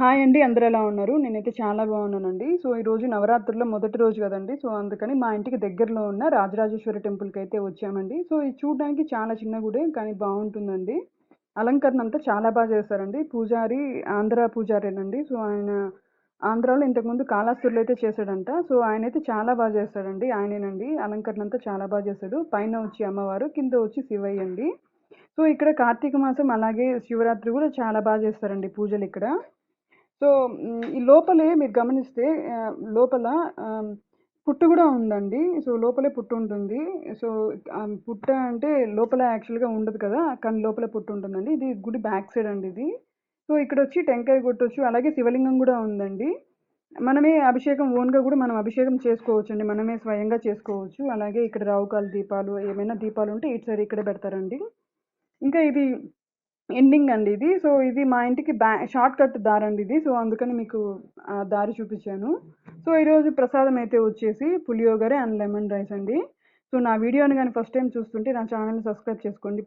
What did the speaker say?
Hi అండి అందరూ ఎలా ఉన్నారు? నేనైతే చాలా బాగున్నానండి. సో ఈరోజు నవరాత్రుల్లో మొదటి రోజు కదండి. సో అందుకని మా ఇంటికి దగ్గరలో ఉన్న రాజరాజేశ్వరి టెంపుల్కి అయితే వచ్చామండి. సో ఇది చూడడానికి చాలా చిన్న గుడే కానీ బాగుంటుందండి. అలంకరణ అంతా చాలా బాగా చేస్తారండి. పూజారి ఆంధ్ర పూజారేనండి. సో ఆయన ఆంధ్రాలో ఇంతకుముందు కాళాస్తురులు అయితే చేశాడంట. సో ఆయన అయితే చాలా బాగా చేస్తాడండి. ఆయనేనండి. అలంకరణ అంతా చాలా బాగా చేస్తాడు. పైన వచ్చి అమ్మవారు కింద వచ్చి శివయ్య అండి. సో ఇక్కడ కార్తీక మాసం అలాగే శివరాత్రి కూడా చాలా బాగా చేస్తారండి పూజలు ఇక్కడ. సో ఈ లోపలే మీరు గమనిస్తే లోపల పుట్టు కూడా ఉందండి. సో లోపలే పుట్టు ఉంటుంది. సో పుట్ట అంటే లోపల యాక్చువల్గా ఉండదు కదా కానీ లోపల పుట్టు ఉంటుందండి. ఇది గుడి బ్యాక్ సైడ్ అండి ఇది. సో ఇక్కడ వచ్చి టెంకాయ కొట్టొచ్చు అలాగే శివలింగం కూడా ఉందండి. మనమే అభిషేకం ఓన్గా కూడా మనం అభిషేకం చేసుకోవచ్చు అండి మనమే స్వయంగా చేసుకోవచ్చు. అలాగే ఇక్కడ రావుకాల దీపాలు ఏమైనా దీపాలు ఉంటే ఇటు సైడ్ ఇక్కడే పెడతారండి. ఇంకా ఇది ఎండింగ్ అండి ఇది. సో ఇది మా ఇంటికి బ్యా షార్ట్ కట్ దారి అండి ఇది. సో అందుకని మీకు ఆ దారి చూపించాను. సో ఈరోజు ప్రసాదం అయితే వచ్చేసి పులియోగరే అండ్ లెమన్ రైస్ అండి. సో నా వీడియోని కానీ ఫస్ట్ టైం చూస్తుంటే నా ఛానల్ని సబ్స్క్రైబ్ చేసుకోండి.